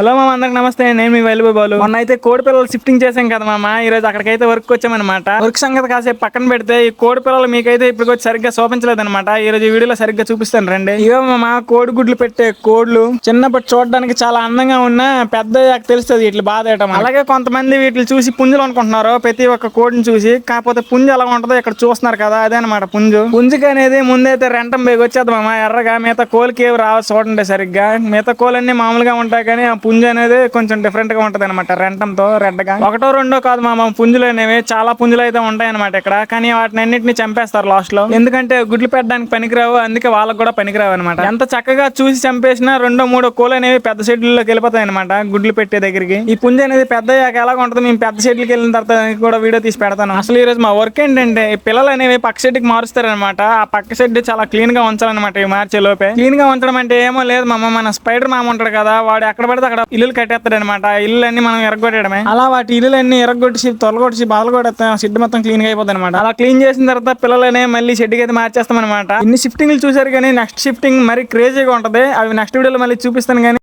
Hello మామ అందరికి నమస్తే. నేను మీ వైలుబాయ్ బాలు. మొన్న అయితే కోడి పిల్లలు షిఫ్టింగ్ చేసాం కదా మామ. ఈ రోజు అక్కడికైతే వర్క్ వచ్చామన్నమాట. వర్క్ సంగతి కాసేపు పక్కన పెడితే ఈ కోడి పిల్లలు మీకైతే ఇప్పుడు సరిగ్గా చూపించలేదు అనమాట ఈ రోజు వీడియోలో సరిగ్గా చూపిస్తాను రండి. ఇవే మామ కోడి గుడ్లు పెట్టే కోడ్లు చిన్నప్పటి చూడడానికి చాలా అందంగా ఉన్న పెద్ద తెలుస్తుంది వీటి బాధ వేయటం అలాగే కొంతమంది వీటిని చూసి పుంజులు అనుకుంటున్నారు. ప్రతి ఒక్క కోడిని చూసి. కాకపోతే పుంజు ఎలా ఉంటుందో ఇక్కడ చూస్తున్నారు కదా అదే అనమాట పుంజు. పుంజుకి అనేది ముందైతే రెంటం బేగి వచ్చేది ఎర్రగా మిగతా కోలికి ఏవి రావు చూడండి సరిగ్గా. మిగతా కోలన్నీ మామూలుగా ఉంటాయి కానీ ఆ పుంజు అనేది కొంచెం డిఫరెంట్గా ఉంటది అనమాట రెంటంతో రెడ్గా. ఒకటో రెండో కాదు మామ పుంజులు అనేవి చాలా పుంజులు అయితే ఉంటాయి అనమాట ఇక్కడ. కానీ వాటిని అన్నింటిని చంపేస్తారు లాస్ట్లో. ఎందుకంటే గుడ్లు పెట్టడానికి పనికిరావు అందుకే వాళ్ళకి కూడా పనికిరావు అనమాట ఎంత చక్కగా చూసి చంపేసినా రెండో మూడో కోలు అనేవి పెద్ద షెడ్యూల్లోకి వెళ్ళిపోతాయి అనమాట గుడ్లు పెట్టే దగ్గరికి. ఈ పుంజు అనేది పెద్ద అయ్యాక ఎలా ఉంటుంది మేము పెద్ద షెడ్యూల్కి వెళ్ళిన తర్వాత కూడా వీడియో తీసి పెడతాను. అసలు ఈ రోజు మా వర్క్ ఏంటంటే పిల్లలు అనేవి పక్క షెడ్కి మారుస్తారనమాట ఆ పక్క షెడ్ చాలా క్లీన్గా ఉంచాలన్నమాట ఈ మార్చే లోపే. క్లీన్గా ఉంచడం అంటే ఏమో లేదు మామ మన స్పైడర్ మామ ఉంటాడు కదా వాడు ఎక్కడ పడితే అక్కడ ఇల్లులు కట్టేస్తాడు అనమాట ఇల్లు అన్ని మనం ఎరగొట్టడమే. అలా వాటి ఇల్లులన్నీ ఎరగొట్టి తొలగొట్టి బాధలు కూడా షెడ్ మొత్తం క్లీన్గా అయిపోతుంది అనమాట అలా క్లీన్ చేసిన తర్వాత పిల్లలనే మళ్ళీ షెడ్ అయితే మార్చేస్తాం అనమాట ఇన్ని షిఫ్టింగ్లు చూసారు కానీ నెక్స్ట్ షిఫ్టింగ్ మరి క్రేజీగా ఉంటది. అవి నెక్స్ట్ వీడియోలో మళ్ళీ చూపిస్తాను కానీ